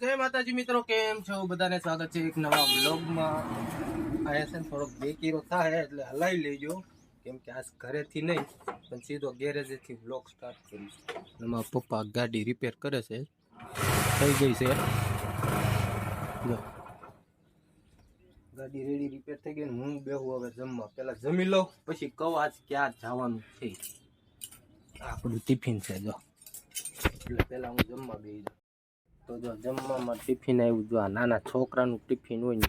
જય માતાજી મિત્રો, કેમ છો? બધાને સ્વાગત છે એક નવા બ્લોગમાં આયા છે ને થોડોક બેકીરો થાય એટલે હલાવી લેજો. કેમ કે આજ ઘરેથી નહીં, પણ સીધો ગેરેજેથી વ્લોગ સ્ટાર્ટ કરીશ. એમાં પપ્પા ગાડી રિપેર કરે છે. થઈ ગઈ છે. ગાડી રેડી રિપેર થઈ ગઈ હું બેહું હવે જમવા. પહેલા જમી લઉં, પછી કહું આજ ક્યાં જવાનું છે. આપણું ટિફિન છે, જો. એટલે પહેલાં હું જમવા બેસી જાઉં. તો જો જમવામાં ટિફિન આવ્યું જો, આ નાના છોકરાનું ટિફિન હોય ને.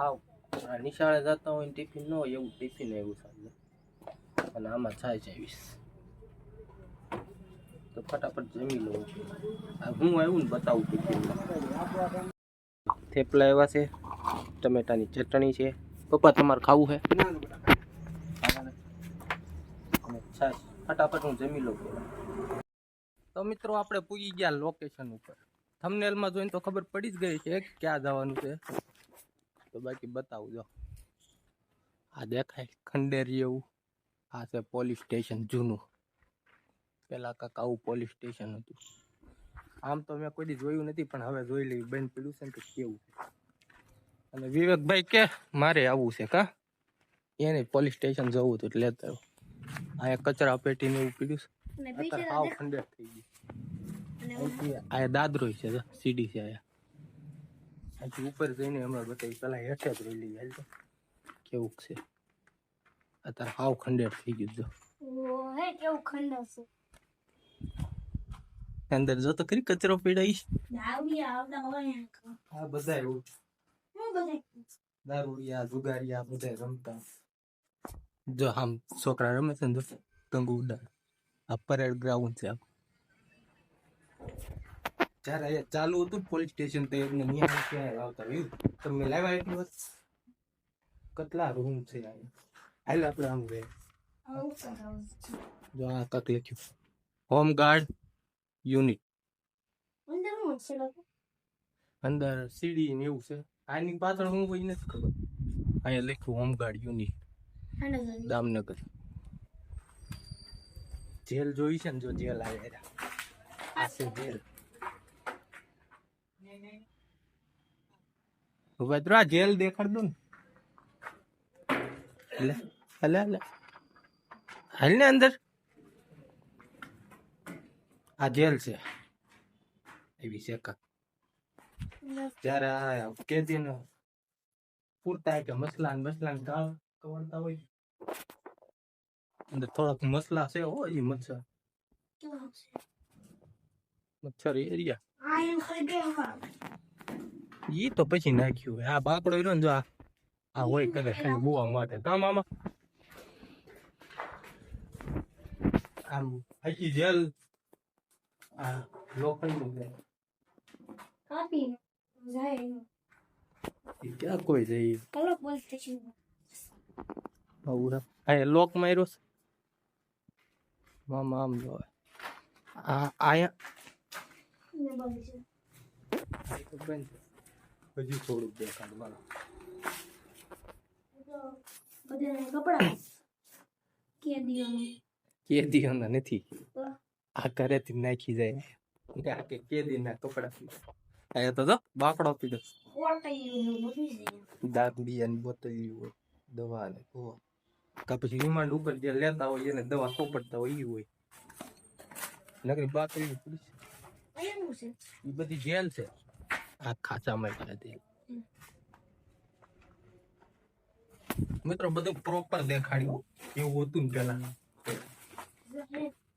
આ નિશાળે જતા હોય ને ટિફિન ન હોય એવું ટિફિન આવ્યું સાંજે અને આમાં છાય ચાવીશ તો ફટાફટ જમી લઉં હું આવ્યું ને બતાવું ટિફિનમાં. થેપલા એવા છે, ટમેટાની ચટણી છે. પપ્પા, તમારે ખાવું છે? ફટાફટ હું જમી લઉં. તો મિત્રો આપણે પૂગી ગયા લોકેશન ઉપર. થમનેલમાં જોઈને તો ખબર પડી જ ગઈ છે ક્યાં જવાનું છે. તો બાકી બતાવું, જો. આ દેખાય ખંડેરી એવું. આ છે પોલીસ સ્ટેશન જૂનું. પેલા કાંક આવું પોલીસ સ્ટેશન હતું. આમ તો મેં કોઈ દી જોયું નથી, પણ હવે જોઈ લઈ બેન પીડ્યું છે ને કેવું અને વિવેકભાઈ કે, મારે આવવું છે કા? એને પોલીસ સ્ટેશન જવું હતું એટલે અહીંયા કચરા પેટીને એવું પીડ્યું છે. અત્યારે હાવ ખંડેર થઈ ગઈ. આ દાદરોય છે સીડી છે આયા ઉપર જઈને હમણાં બતાવી પેલા હેઠે જ રહી લઈ કેવું છે? અત્યારે હાવ ખંડેર થઈ ગયું જો. હે કેવું ખંડ છે. અંદર જો તો ખરી કચરો પીડાઈ દાવડી આવતા હોય આ બધા એવું હું બધે દારૂડિયા જુગારિયા બધા રમતા. જો આમ છોકરા રમે છે ને તંગુ ઉડાડ આ પરેડ ગ્રાઉન્ડ છે. જ્યારે અહીંયા ચાલુ હતું પોલીસ સ્ટેશન તો એમને નિયમ ક્યાં આવતા રહ્યું તમે લાવ્યા એટલી વાત કેટલા રૂમ છે હાલ આપણે આમ ગયે જો આ કાંક લખ્યું. હોમ ગાર્ડ યુનિટ અંદર હું છે અંદર સીડી ને એવું છે. આની પાછળ હું કોઈ નથી ખબર. અહીંયા લખ્યું home guard unit Damnagar. Jail જોઈ છે ને જો જેલ આવ્યા આ છે જેલ ભદ્રા જેલ દેખાડ દો ને લે હલે હલે હાલ ને અંદર આ જેલ છે એવી છે કા જ્યારે આ કેદીને પૂરતા કે મસલા ને મસલા ને ગાળ કવડતા હોય અંદર થોડાક મસલા છે હો એ મચ્છર છે મચ્છર એરિયા ઈ તો પછી નાખ્યું. આ બાકડો રહ્યો ને જો આ આ હોય કરે ખાલી બુવા માટે કા મામા આમ આખી જેલ આ લોખંડનું છે કાપી જાય ક્યાં કોઈ જઈ કલો પોલીસ સ્ટેશન બહુ લોક માર્યો છે મામા આમ જો આ આયા આ. હજી થોડુંક દેખાડ મારો તો બધાને કપડા કે દિયોનું કેદીઓના નથી. આ ઘરેથી નાખી જાય. કે આ કે કેદીના કપડા અહીંયા તો જો બાકડો પીડો બધું છે. હોય દવા ને ઓ કા પછી રિમાન્ડ ઉપર જે લેતા હોય એને દવા સોપડતા હોય ઈ હોય. નકરી અહીંયા શું છે. એ બધી જેલ છે. આ ખાચામાં એટલે તે મિત્રો બધું પ્રોપર દેખાડ્યું. એવું હતું ને પેલા.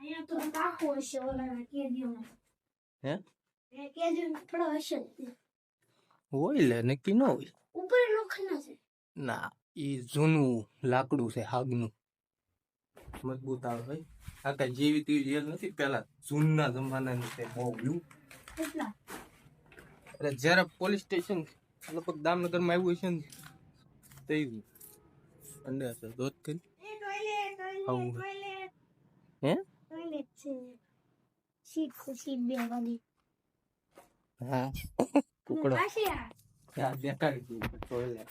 અહીંયા તો કાકો હશે ઓલા કે હે? એ હશે હોય લે નક્કી ન હોય. ઉપર લોખંડના છે. ના. એ જૂનું લાકડું છે હાગનું મજબૂત આવે ભાઈ. આ કઈ જેવી તેવી જેલ નથી પેલા જૂના જમાનાની છે બહુ ગયું અરે જ્યારે પોલીસ સ્ટેશન લગભગ દામનગરમાં આવ્યું છે ને તે અંદર છે દોત કરી. આવું. હે? સીટ સીટ બે વાળી હા કુકડો. આ. દેખાડી ટોયલેટ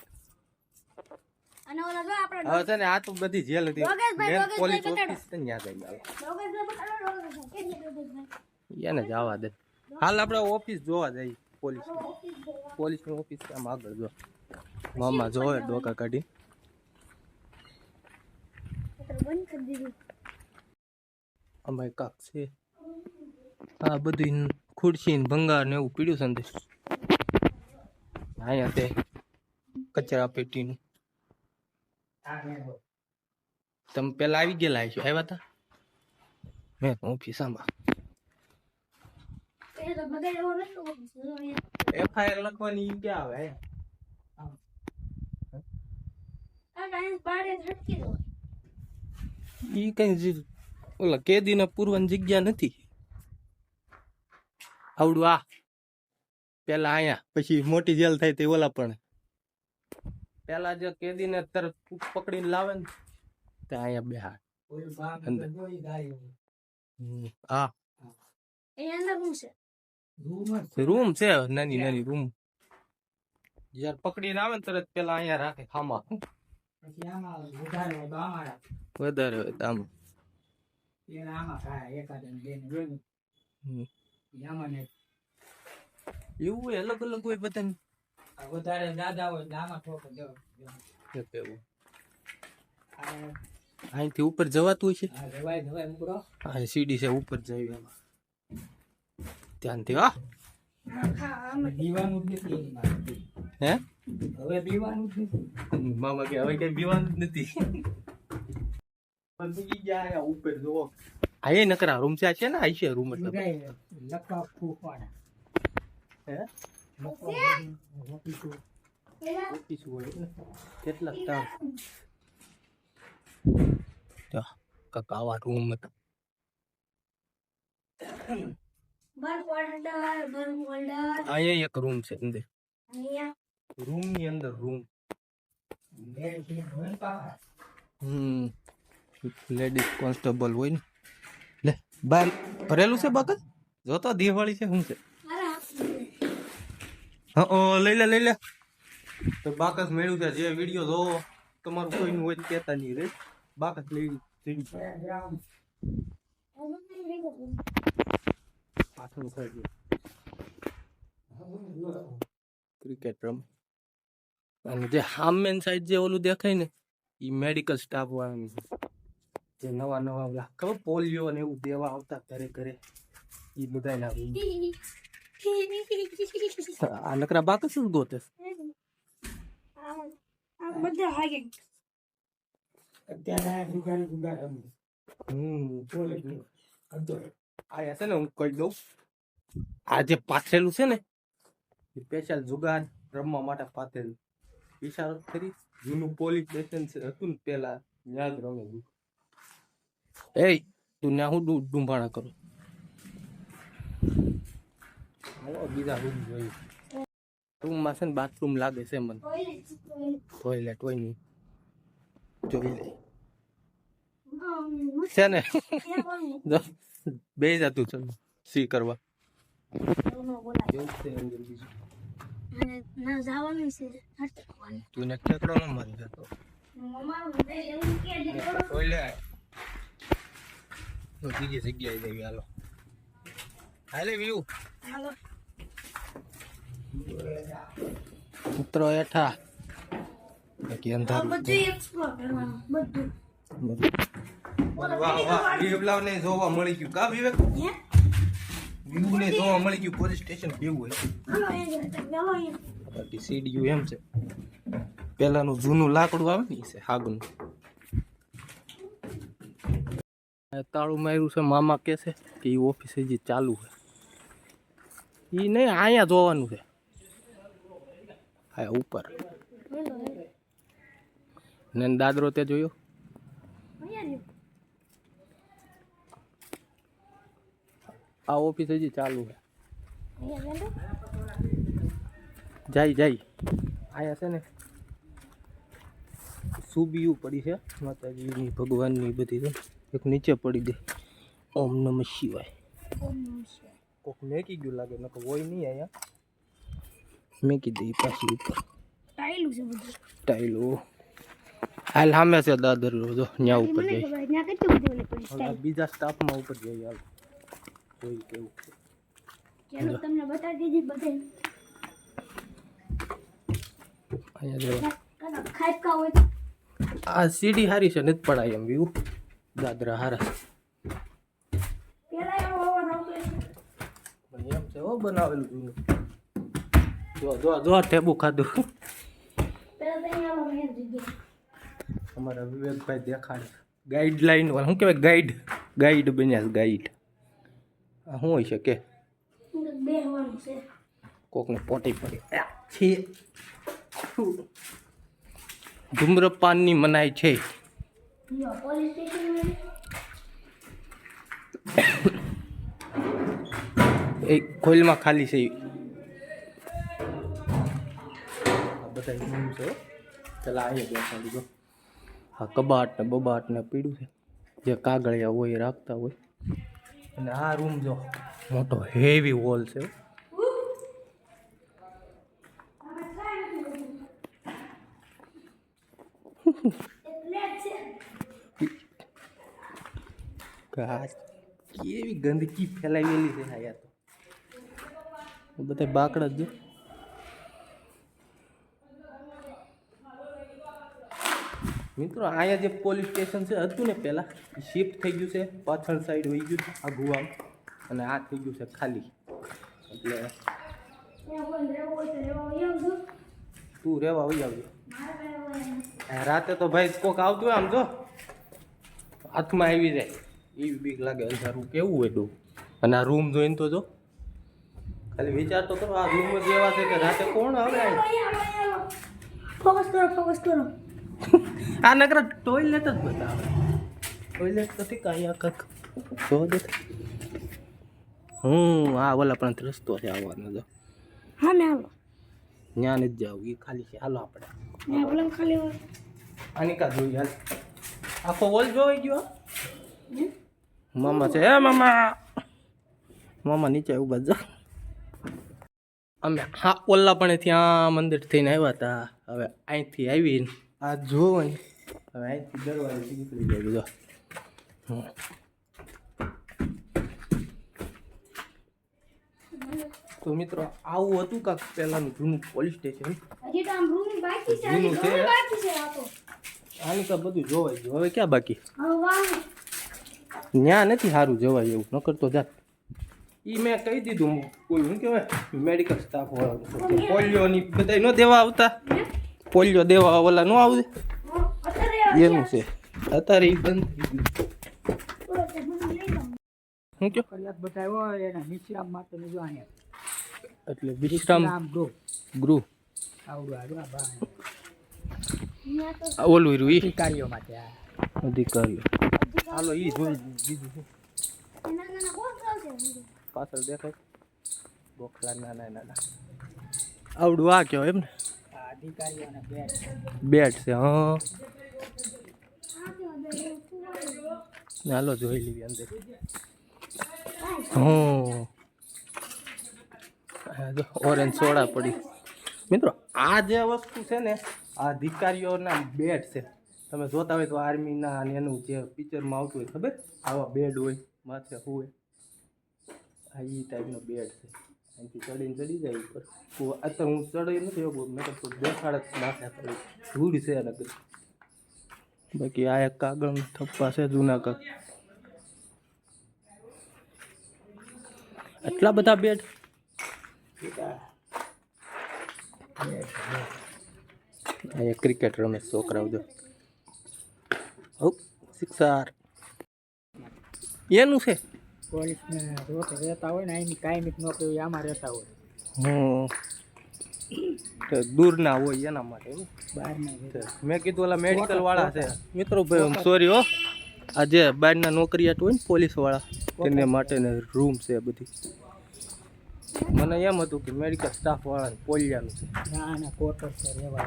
અને ઓલા જો આપણે હવે છે ને આ તો બધી જેલ હતી. મેન પોલીસ ઓફિસ છે ને ત્યાં ગઈ ડોગેશભાઈ? એને જવા દે. હાલ આપણે ઓફિસ જોવા જઈએ પોલીસ. પોલીસની ઓફિસ આમ આગળ જો. મામા જોવે ડોકા કાઢી. અમારે કાક છે. આ બધું ખુરશી ને ભંગાર ને એવું પીડ્યું છે અંદર અહીંયા તે કચરા પેટીનું. તમે પેલા આવી ગયેલા છો આવ્યા હતા મેં ઓફિસ આમાં એ તો બગાડ એવો નતો એફઆઈઆર લખવાની ક્યાં આવે ઈ કઈ ઓલા કેદીને પૂરવાની જગ્યા નથી. આવડું આ. પેલા અહીંયા પછી મોટી જેલ થાય તે ઓલા પણ. પેલા જે કેદીને તરત પકડીને લાવે ને તે અહીંયા અંદર. હા. રૂમ છે. નાની નાની રૂમ. જયારે પકડીને આવે ને તરત પેલા અહીંયા રાખે ખામા વધારે હોય તો આમ એવું હોય અલગ અલગ હોય બધાને. દાદા હોય દેવો અહીંથી ઉપર જવાતું હોય છે? મૂકડો હા સીડી છે ઉપર જઈ એમાં. ધ્યાનથી હા. હા દીવાનું નથી હે? હવે દીવાનું નથી. મામા કે હવે કઈ પીવાનું જ નથી. ગયા ઉપર જોવો આ એ નકરા રૂમ છે છે ને આ છે રૂમ એટલે. લખવા ફૂંકવાના. હે? કેટલા તો કાક આવા રૂમ હતા અહીંયા એક રૂમ છે અંદર રૂમની અંદર રૂમ. હમ લેડીઝ કોન્સ્ટેબલ હોય ને લે, બાર ભરેલું છે બકત જો તો દિવાળી છે, શું છે હા લઈ લે લઈ લે. તો બાકસ મેળવ્યું છે, જે વીડિયો જોવો. તમારું કોઈનું હોય કહેતા નહીં રે. બાકસ લઈ લઈ પાછળ સાઈડ ક્રિકેટ રમ. અને જે હામેન સાઈડ જે ઓલું દેખાય ને એ મેડિકલ સ્ટાફ વાળાનું છે. જે નવા નવા ઓલા, ખબર પોલિયો ને એવું દેવા આવતા ઘરે ઘરે. એ બધા ના આ નકરા બાકસ જ ગોતે આ જે પાથરેલું છે ને એ સ્પેશિયલ જુગાર રમવા માટે પાથરેલું. વિચારો તો જૂનું પોલીસ સ્ટેશન હતું ને પેલા. યાદ રમે એ તું ના હું ડુંભાણા કરું હાલો બીજા રૂમ જોઈએ. રૂમમાં છે ને બાથરૂમ લાગે છે મને. ટોયલેટ હોય નહીં. જોઈ લે. છે ને? બે જતું છે. સી કરવા. તું ને ઠેકડો ન મારી જતો બીજી જગ્યાએ જઈએ હાલો. હાલે વ્યૂ હાલો. ઉતરો હેઠા. બાકી અંધારું બધું એક્સપ્લોર કરવાનું બધું. વાહ વાહ વિવલાવ ને જોવા મળી ગયું. કા વિવેક? હે? ને જોવા મળી ગયું. પોલીસ સ્ટેશન કેવું હોય બાકી સીડીયું એમ છે. પહેલાનું જૂનું લાકડું આવે ને છે હાગનું. તાળું માર્યું છે મામા કે છે કે એ ઓફિસ હજી ચાલુ છે. એ નહીં અહીંયા જોવાનું છે. હા ઉપર. ને દાદરો તે જોયો? આ ઓફિસ હજી ચાલુ છે. જાય જાય. આયા છે ને. સુબીયું પડી છે. માતાજીની ભગવાનની બધી છે. એક નીચે પડી દે. ઓમ નમઃ શિવાય. કોક મેકી ગયું લાગે નકર હોય નહીં અહીંયા. મેકી દઈ પાછી ઉપર ટાઈલું છે બધું. ટાઈલો હાલ સામે છે દાદર જો ન્યા ઉપર જઈ બીજા સ્ટાફમાં ઉપર જઈ હાલ. જોઈ કેવું ચાલો તમને બતાવી દીધી બધે અહીંયા જો. હોય. આ સીડી હારી છે નથી પડાય એમ વ્યૂ દાદરા હારા. પેલા એવો અવાજ આવતો હશે. પણ એમ છે હો બનાવેલું જૂનું. જો જો જો ટેબુ ખાધું. અમારા વિવેકભાઈ દેખાડે. ગાઈડલાઈન વાળા. શું કહેવાય? ગાઈડ ગાઈડ બન્યા ગાઈડ આ શું હોય છે કે? કોકને પોટી પડી. છે. ધૂમ્રપાનની મનાઈ છે. એ ખોલમાં ખાલી છે. બધા રૂમ છે પેલા અહીંયા બેસાડી આ કબાટ ને બબાટ ને પીડું છે. જે કાગળિયા હોય એ રાખતા હોય. અને આ રૂમ જો. મોટો હેવી વોલ છે કેવી ગંદકી ફેલાવેલી છે આયા તો. બધા બાકડા જ મિત્રો, અહીંયા જે પોલીસ સ્ટેશન છે, હતું ને પહેલાં શિફ્ટ થઈ ગયું છે. પાછળ સાઈડ વહી ગયું છે, આ ગુવામ અને આ થઈ ગયું છે ખાલી. એટલે તો રહેવા વહી આવજો. રાતે તો ભાઈ કોક આવતું હોય આમ જો. હાથમાં આવી જાય. એવી બીક લાગે અંધારું. કેવું હોય ડો અને આ રૂમ જોઈને તો જો. ખાલી વિચાર તો કરો આ રૂમ જ એવા છે કે રાતે કોણ આવો. ફોકસ કરો ફોકસ કરો. આ નગર ટોયલેટ જ બતાવે. ટોયલેટ તો ઠીક અહીંયા કંઈક જો દે હું આ ઓલા પણ રસ્તો છે આવવાનો જો. હા ને હાલો ત્યાં નથી જાવ એ ખાલી છે. હાલો આપણે. ખાલી અનિકા જોઈ હાલ. આખો ઓલ જોઈ ગયો? મામા છે. હે મામા. મામા નીચે ઊભા જા અમે હા ઓલા પણ ત્યાં મંદિર થઈને આવ્યા હતા. હવે અહીંથી આવીને આ ને હવે અહીંથી દરવાજે નીકળી જાય બધો તો મિત્રો આવું હતું કાંક પહેલાંનું જૂનું પોલીસ સ્ટેશન હજી તો આમ રૂમ બાકી છે જૂનું છે. ઘણું બાકી છે આ તો. આની કાં બધું જોવાય ગયું હવે ક્યાં બાકી? ન્યા ત્યાં નથી સારું જવાય એવું. નકર તો જાત. ઈ મેં કહી દીધું કોઈ શું કહેવાય મેડિકલ સ્ટાફ વાળા પોલિયોની બધા ન દેવા આવતા. પોલિયો દેવા ઓલા ન આવશે એનું છે. અત્યારે એ બંધ. શું કહો ફરિયાદ બતાવ્યો એના વિશ્રામ માટે જો અહીંયા. એટલે વિશ્રામ આમ ગો ગૃહ. આવડું આવડું આ બા આ ઓલું રહ્યું ઈ? અધિકારીઓ માટે આ. અધિકારીઓ. હાલો ઈ જોઈ આવશે પાછળ દેખાય. બોખલા નાના નાના. આવડું આ કહેવાય એમ ને? બેટ બેટ છે, હા? હાલો, જોઈ લીધી અંદર. હં ઓરેન્જ સોડા પડી. મિત્રો, આ જે વસ્તુ છે ને, આ અધિકારીઓના બેડ છે. તમે જોતા હોય તો આર્મીના અને એનું જે પિક્ચરમાં આવતું હોય, ખબર? આવા બેડ હોય, માથે હોય. આ એ ટાઈપનો બેડ છે. અહીંથી ચડીને ચડી જાય ઉપર. તો અત્યારે હું ચડી નથી એવું નકર તો દેખાડ જ માથે પડી ધૂળ છે નકર બાકી આ એક કાગળ થપ્પા છે જૂના કાગ એટલા બધા બેડ? અહીંયા ક્રિકેટ રમે છે છોકરાઓ જો. હઉ સિક્સર એનું છે? પોલીસને રહેતા હોય ને અહીંની કાયમિક નોકરી આમાં રહેતા હોય. હમ. દૂરના હોય એના માટે મેં કીધું ઓલા મેડિકલ વાળા છે. મિત્રો ભાઈ સોરી હો. આ જે બહારના નોકરિયાત હોય ને પોલીસવાળા તેને માટે રૂમ છે બધી. મને એમ હતું કે મેડિકલ સ્ટાફ વાળા પોલિયાનું છે. ના ના છે રહેવા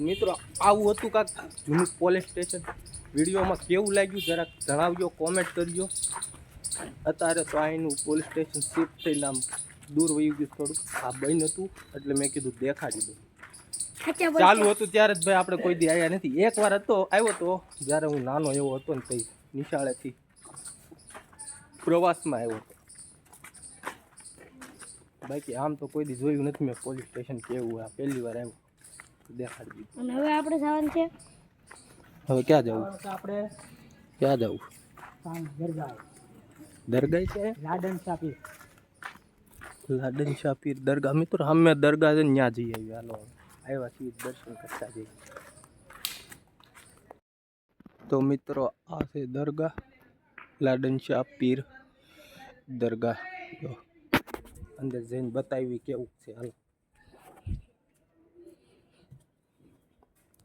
ને. મિત્રો આવું હતું કાંક જૂનું પોલીસ સ્ટેશન વિડીયોમાં કેવું લાગ્યું જરાક જણાવજો કોમેન્ટ કરજો. અત્યારે તો અહીંનું પોલીસ સ્ટેશન શિફ્ટ થઈને આમ દૂર વયું ગયું થોડુંક. આ બંધ હતું એટલે મેં કીધું દેખાડી દઉં. ચાલુ હતું ત્યારે જ ભાઈ આપણે કોઈ દી આવ્યા નથી. એક વાર હતો આવ્યો તો જ્યારે હું નાનો એવો હતો ને તઈ નિશાળેથી પ્રવાસમાં આવ્યો હતો. બાકી આમ તો કોઈ દી જોયું નથી મેં પોલીસ સ્ટેશન કેવું આ પહેલી વાર આવ્યું. દેખાડી દીધું. અને હવે આપણે જવાનું છે? હવે ક્યાં જવું? આપણે ક્યાં જવું? દરગાહ. દરગાહ છે? લાડન શાપીર લાડન શાપીર દરગાહ. મિત્રો અમે દરગાહ છે ત્યાં જઈ આવ્યા હાલો. આવ્યા છીએ દર્શન કરતા જઈએ. તો મિત્રો આ છે દરગાહ. લાડન શાપીર દરગાહ. જો. અંદર જઈને બતાવી કેવું છે. હાલો.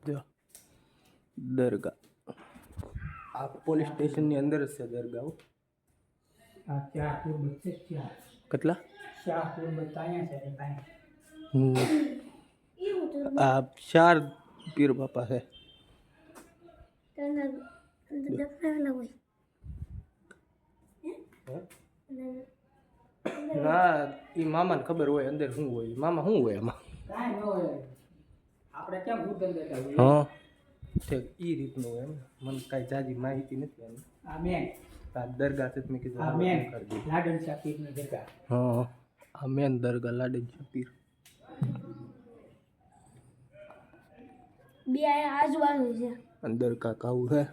જો. દરગાહ આ પોલીસ સ્ટેશનની અંદર જ છે દરગાહ હો. આ ચાર પૂર્વ છે ચાર કેટલા ચાર પૂર્વ અહીંયા છે કાંઈ હમ. આ ચાર પીર બાપા છે તેના અંદર દફનાવેલા હોય ના એ મામાને ખબર હોય અંદર શું હોય મામા શું હોય આમાં કાંઈ ન હોય આપણે કેમ ઉદલ દેતા હોય હા ઠીક એ રીતનું એમ. મને કાંઈ જાજી માહિતી નથી એમ. આ મેન દરગાહ છે મેં કીધું આ મેન હું કરી દઉં. લાડન સાપીની દરગાહ. હા આ મેન દરગાહ લાડન છે બે આજુબાજુ છે. અંદર કા આવું હે?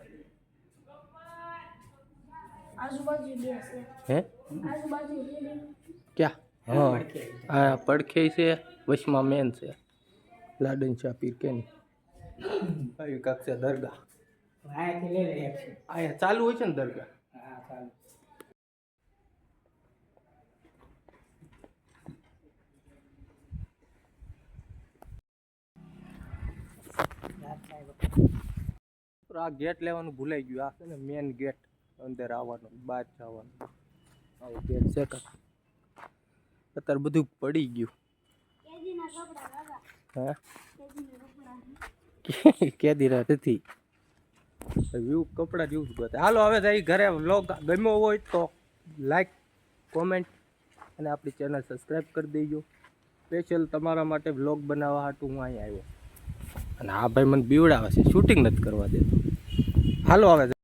આજુબાજુ બે છે. હે? આજુબાજુ છે. ક્યાં? હા. આ પડખે છે. વશમાં મેન છે. લાડન શાહ પીર કે નહીં આવી કાંક છે દરગાહ. અહીંયા ચાલુ હોય છે ને દરગાહ? હા ચાલો. તો આ ગેટ લેવાનું ભૂલાઈ ગયું. આ છે ને મેન ગેટ અંદર આવવાનું બહાર જવાનું. આવું ગેટ છે અત્યારે બધું પડી ગયું. કેદીના કપડા કાકા હા? કેદીના રાત હતી. વ્યૂ કપડા જેવું જ ગોતે હાલો, હવે થઈ ઘરે. વ્લોગ ગમ્યો હોય તો લાઈક કોમેન્ટ અને આપણી ચેનલ સબસ્ક્રાઈબ કરી દેજો. સ્પેશિયલ તમારા માટે વ્લોગ બનાવવા હાટું હું અહીં આવ્યો. અને આ ભાઈ મને બીવડાવે છે. શૂટિંગ નથી કરવા દેતો. હાલો, હવે